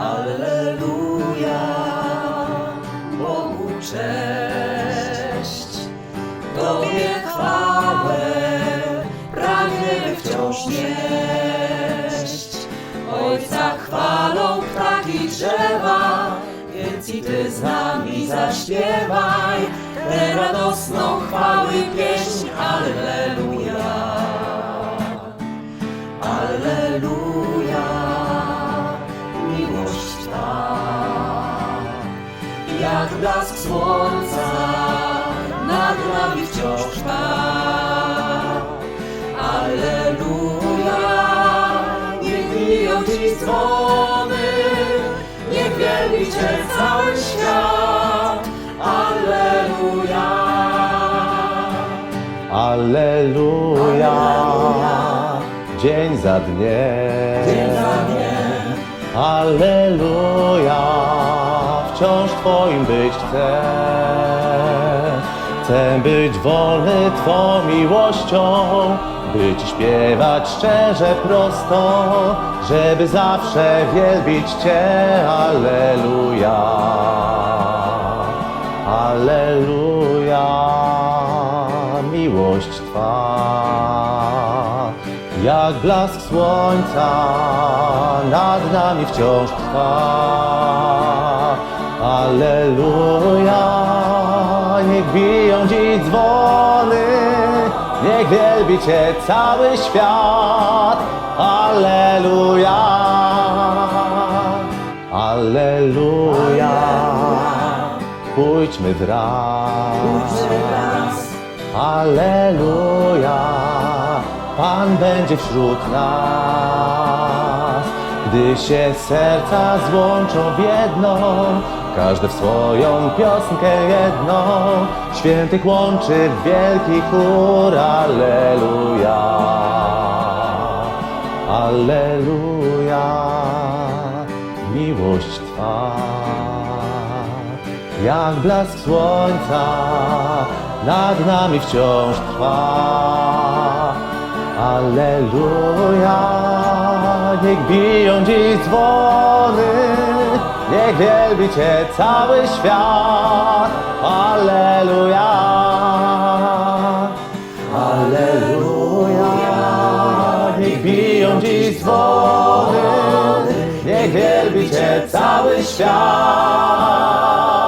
Alleluja, Bogu cześć, Tobie chwałę, pragniemy wciąż nieść. Ojca chwalą ptaki drzewa, więc i Ty z nami zaśpiewaj. Tę radosną blask słońca nad nami wciąż trwa. Alleluja, niech biją Ci dzwony, niech wielbi Cię cały świat. Alleluja. Alleluja, dzień za dniem. Dzień za dniem. Alleluja, wciąż Twoim być chcę. Chcę być wolny Twą miłością, by Ci śpiewać szczerze prosto, żeby zawsze wielbić Cię. Alleluja, Alleluja, miłość Twa. Jak blask słońca nad nami wciąż trwa. Alleluja, niech biją dziś dzwony, niech wielbi Cię cały świat. Alleluja, Alleluja, pójdźmy wraz. Raz. Alleluja, Pan będzie wśród nas. Gdy się serca złączą w jedną, każdy w swoją piosenkę jedną, świętych łączy wielki chór. Alleluja, Alleluja, miłość Twa jak blask słońca nad nami wciąż trwa. Alleluja, niech biją dziś dzwony, niech wielbi Cię cały świat. Alleluja, Alleluja, niech biją dziś dzwony, niech wielbi Cię cały świat.